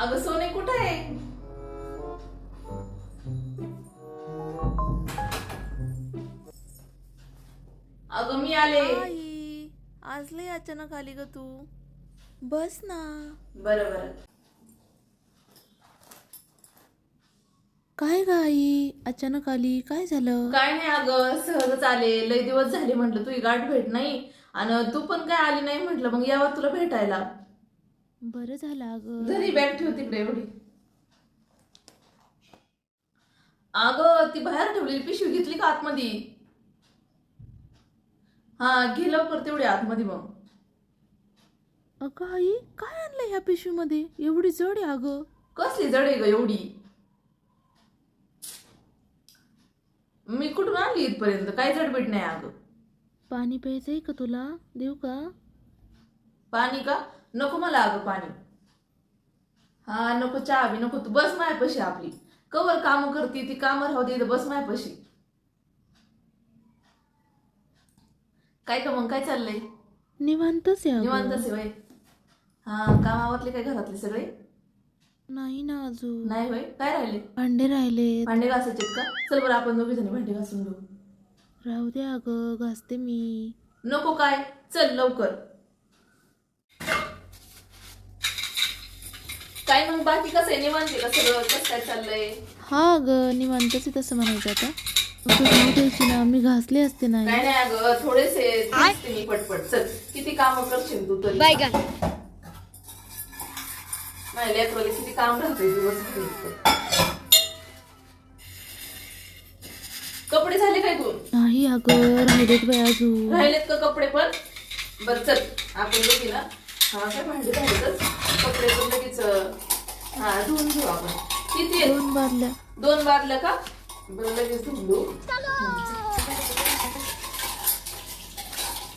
अगं सोने कुठे आहे? अगं मी आले. आई आज लय अचानक आली ग तू. बस ना. बरं बरं. काय ग आई? अचानक आली. काय झालं? काय नाही अगं सहजच आले. लय दिवस झाले म्हटलं तुझी गाठ भेट नाही. आणि तू पण काय आली नाही म्हटलं मग यावं तुला भेटायला. बरं झालं अगं. घरी बॅग ठेव तिकडे एवढी. अगं ती बाहेर ठेवलेली पिशवी घेतली का आतमध्ये? हा घे लवकर तेवढी आतमध्ये मग. अगं आई काय आणलं ह्या पिशवीमध्ये? एवढी जड आहे अगं. कसली जड आहे ग एवढी? मी कुठून आणली इथपर्यंत? काय जडबीट नाही अगं. पाणी प्यायचंय का तुला? देऊ का? पाणी का? नको मला अगं पाणी. हा नको चहा बी नको. तू बस मायापाशी आपली. कवर काम करते ती कामं राहू दे बस मायापाशी. काय का मग? काय चाललंय? निवांतच आहे निवांत अगं हा कामावरले काय घरातले सगळे? नाही ना अजून. नाही होय? काय राहिले? भांडे राहिले. भांडे घासायचे का? चल बरं आपण दोघी जणी भांडे घासून घेऊ. राहू दे अगं घासते मी. नको काय. चल लवकर. काय मग बाकी कसं आहे? निवांत आहे का सगळं? कसं काय चाललंय? हा अगं निवांतच आहे तसं म्हणायचं आता. द्यायची ना मी घासले असते नाही. काय नाही अगं थोडेसे दिसते मी पटपट. चल किती काम करशील तू तरी. माझ्या लेकराला किती काम राहते दिवस कपडे झाले काय दोन? नाही अगं राहिलेत बाई अजून. राहिलेत का कपडे पण? बर चल आपण दोघी ना हा काय भांडे झालेतच कपडे पण लगेच हा धुवून घेऊ आपण. किती? दोन बारल्या दोन बारल्या का? बरं लगेच धुवून घेऊ.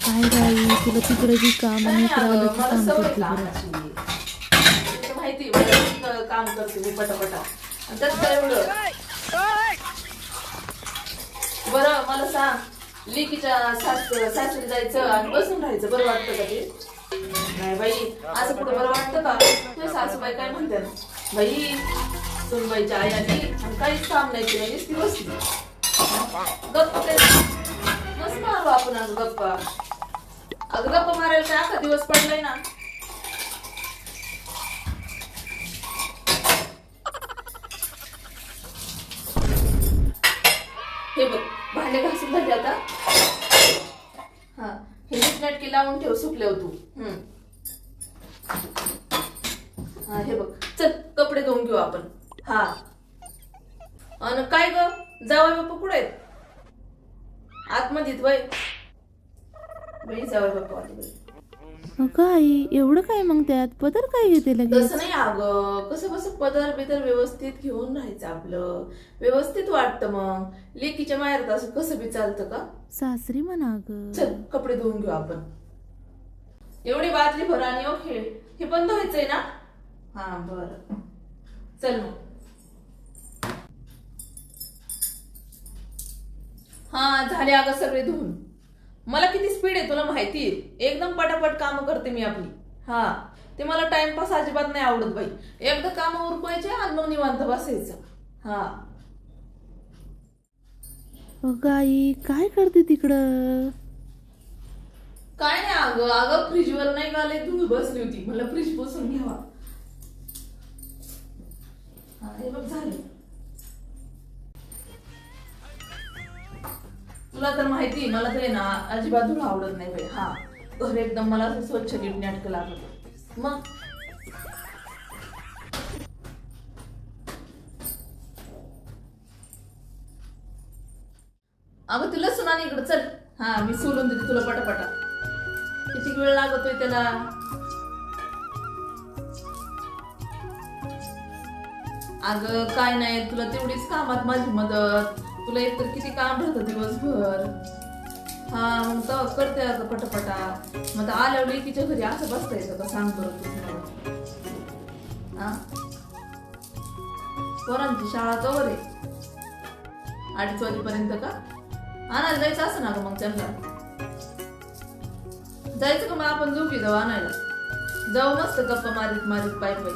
काय बाई तुला तिकडे काम आणि इकडे आलं की मला काम करते बरं कामाची तुला माहिती मला काम करते मी पटापटा. आणि त्यात काय एवढं? बरं मला सांग. लिकीच्या सास सासरी जायचं आणि बसून राहायचं बरं वाटतं का ते? नाही बाई असं कुठं बरं वाटतं का? ते सासूबाई काय म्हणतात? बाई सुनबाईच्या आई आली आणि काहीच काम नाही केलं नुसती बसली. गप्प मस्त मारू आपण आज गप्पा. अगं गप्पा मारायला काय अख्खा दिवस पडलाय ना. भांडे घासून झाले आता. हा हे नीटनाटकी लावून ठेव सुकले तू. हम्म. हा हे बघ. चल कपडे धुवून घेऊ आपण. हा. अन काय ग? जावई बाप्पा कुठे आहेत? आतमध्ये वय. बाई जावई बाप्पा आले अगं आई एवढं काय मग त्यात? पदर काय घेते लगेच? तसं नाही अगं. कसं कसं पदर बिदर व्यवस्थित घेऊन राहायचं आपलं. व्यवस्थित वाटतं मग. लेकीच्या माहेरात असं कसं बी चालतं का? सासरी म्हणा अगं चल कपडे धुवून घेऊ आपण. एवढी बादली भर आणि ओके हे बंद व्हायचंय ना? हा बर. चल मग. हा झाले अगं सगळे धुवून. मला किती स्पीड आहे तुला माहिती? आहे एकदम पटापट काम करते मी आपली. हा ते मला टाइमपास अजिबात नाही आवडत बाई. एकदा काम उरकवायचे आणि मग निवांत बसायचं. हा. अगं आई काय करते तिकडं? काय नाही अगं अगं फ्रीजवर नाही लय धूळ बसली होती. मला फ्रीज पुसून घ्यावा. हा, हे बघ झालं. तुला तर माहिती मला तर ना अजिबात धूळ आवडत नाही बाई. हा. घर एकदम मला असं स्वच्छ नीटनेटकं लागत मग? अगं तुला सुनाने इकडं चल. हा मी सोलून देते तुला पटापटा. किती वेळ लागतोय त्याला? अगं काय नाही तुला तेवढीच कामात माझी मदत. तुला एकतर किती काम राहतं दिवसभर. हा मग तर करते अगं पटापटा. मग आता आल्यावर लेकीच्या घरी असं बसतायचं का? सांग बरं पोरांची शाळा जवळ आहे. अडीच वाजेपर्यंत का? आणायला जायचं असं ना गं मग त्यांना? जायचं का मग आपण झोपी जाऊ आणायला? जाऊ मस्त गप्पा मारीत मारीत पाय पाय.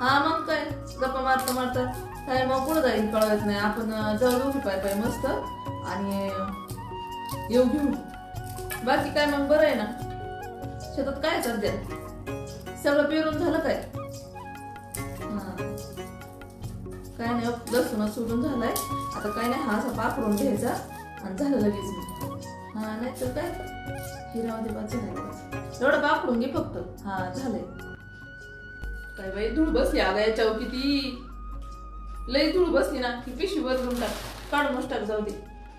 हा मग काय? गप्पा मारता मारता काय मग कुठं जाईल कळत नाही. आपण जवळ जाऊ दोघी पाय पाय मस्त. आणि येऊ घेऊ. बाकी काय मग बरं आहे ना? शेतात काय सध्या? सगळं पेरून झालं काय? काय नाही लसूण सोडून झालाय. आता काय नाही हा असा पाकडून घ्यायचा आणि झालं लगेच मग. हा नाही तर काय? हिरामध्ये पाच नाही एवढं पाकडून घे फक्त. हा झालंय. काय बाई धूळ बसली अगं याच्यावर किती? लई धूळ बसली ना की पिशवी बदलून टाक. काढूनच टाक जाऊ दे.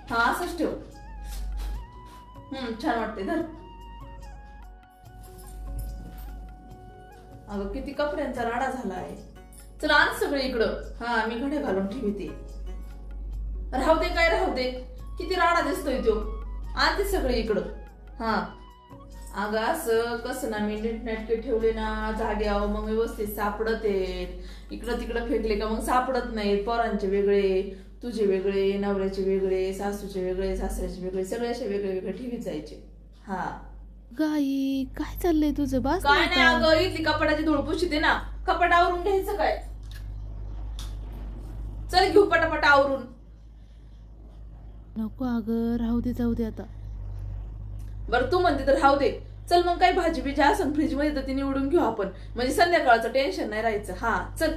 हा असंच ठेव. हम्म छान वाटते धर. अगं किती कपड्यांचा राडा झाला आहे चला आण सगळे इकडं. हा मी घडे घालून ठेवते. राहू दे काय राहू दे. किती राडा दिसतोय तो. आण ते सगळे इकडं. हा. अगं असं कसं ना मी नीटनेटके ठेवले ना जाग्यावर मग व्यवस्थित सापडत आहेत इकडं तिकडं फेकले का मग सापडत नाहीत. पोरांचे वेगळे तुझे वेगळे नवऱ्याचे वेगळे सासूचे वेगळे सासऱ्याचे वेगळे सगळे असे वेगळे वेगळे ठेवीत जायचे. हा. गाई काय चाललंय तुझं? बस काय नाही अगं इथली कपड्याची धूळ पुशीते ना. कपाट आवरून घ्यायचं काय? चल घेऊ पटापट आवरून. नको अगं राहू दे जाऊ दे आता. बरं तू म्हणते तर राहू दे. चल मग काही भाजी बिजी असं फ्रीजमध्ये तर ती निवडून घेऊ आपण. म्हणजे संध्याकाळचं टेन्शन नाही राहायचं. हा चल.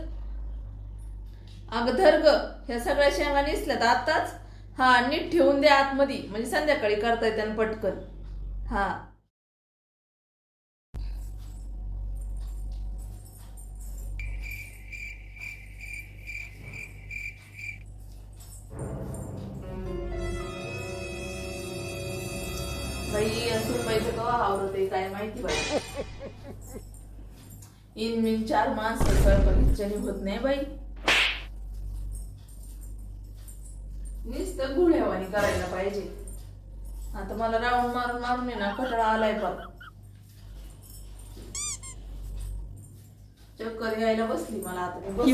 अगं धर ग. ह्या सगळ्या शेंगा निसल्यात आताच हा नीट ठेवून दे आतमध्ये. म्हणजे संध्याकाळी करता येते पटकन. हा. बाई असून बाईचं कवा आवरत आहे काय माहिती बाई. इन मिन चार माणसं इच्छाने होत नाही बाई. नुसतं गुढ्यावानी करायला पाहिजे. आता मला राऊंड मारून मारून ना कटाळा आलाय पण चक्कर यायला बसली मला आता.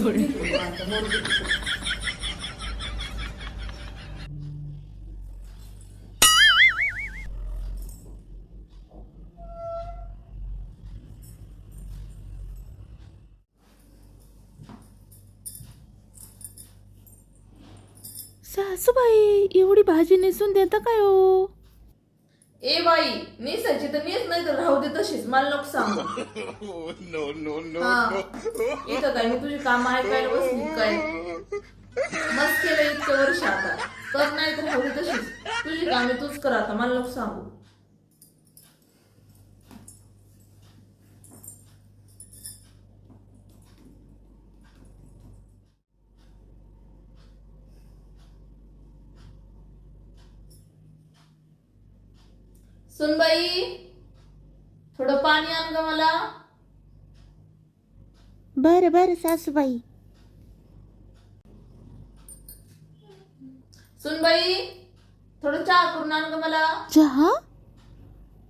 सासूबाई एवढी भाजी नेसून देता काय हो? ए बाई नेसायची तर नेस नाही तर राहू दे तशीच. मला नको सांगू. No, no. हा. इथं काय मी तुझी काम ऐकायला बसली काय? मस्त केलं इतकं वर्ष आता. कर नाही तर राहू दे तशीच. तुझी कामे तूच कर आता मला नको सांगू. सुनबाई थोडं पाणी आण ग मला. बरं बरं सासूबाई. सुनबाई थोडं चहा करून आण ग मला. चहा?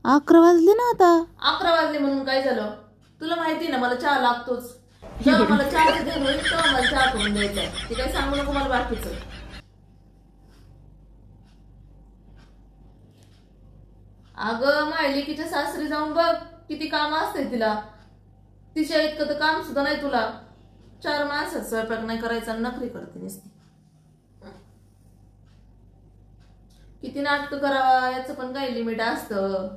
अकरा वाजले ना आता. अकरा वाजले म्हणून काय झालं? तुला माहिती ना मला चहा लागतोच. जेव्हा मला तेव्हा मला चहा करून द्यायचा. ते काय सांगू नको मला बाकीचं. अगं मायलिकीच्या सासरी जाऊन बघ किती काम असते तिला. तिच्या इतकं तर काम सुद्धा नाही तुला. चार माणसात स्वयंपाक नाही करायचा आणि नखरी करते नुसती. किती नाटकं करावा याचं पण काही लिमिट असतं.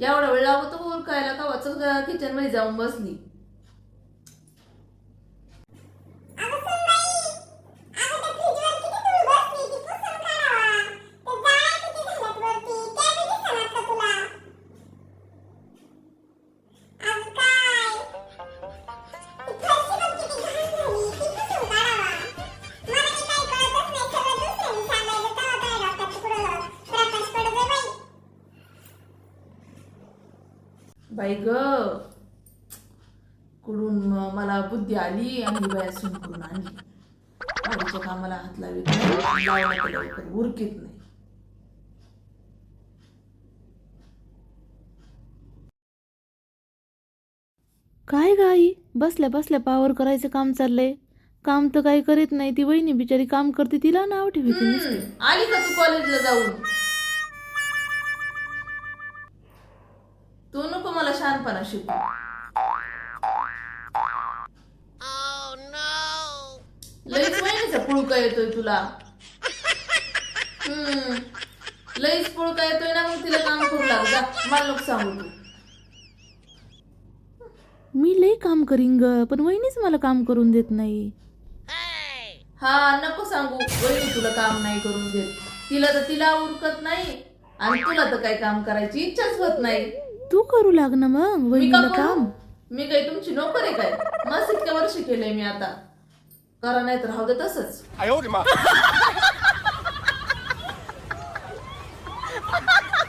एवढा वेळ लागतो उरकायला? कवाच किचनमध्ये जाऊन बसली. बाई ग. कुडून मला बुद्धी आली आणि बाया सून करून आणली. गाडीच्या कामाला हात लावी उरकीत नाही. काय गाई बसल्या बसल्या पावर करायचं काम चाललंय. काम तर काही करीत नाही ती वहिनी बिचारी काम करते तिला नाव. हम्म, आली का तू कॉलेजला जाऊन? शहाणपणा शिकू लईच वहिनीचा पुळका येतोय तुला. हम्म. लईच पुळका येतोय ना मग तिला काम करू लाग. जा मला लोक सांगू तू. मी लई काम करीन ग पण वहिनीच मला काम करून देत नाही. हा नको सांगू. वहिनी तुला काम नाही करून देत. तिला तर तिला उरकत नाही आणि तुला तर काही काम करायची इच्छाच होत नाही. तू करू लाग ना मग वहिनीला काम. मी काही तुमची नोकर आहे काय? मस्त इतक्या वर्ष केलंय मी आता. करा नाही तर राहू दे तसंच.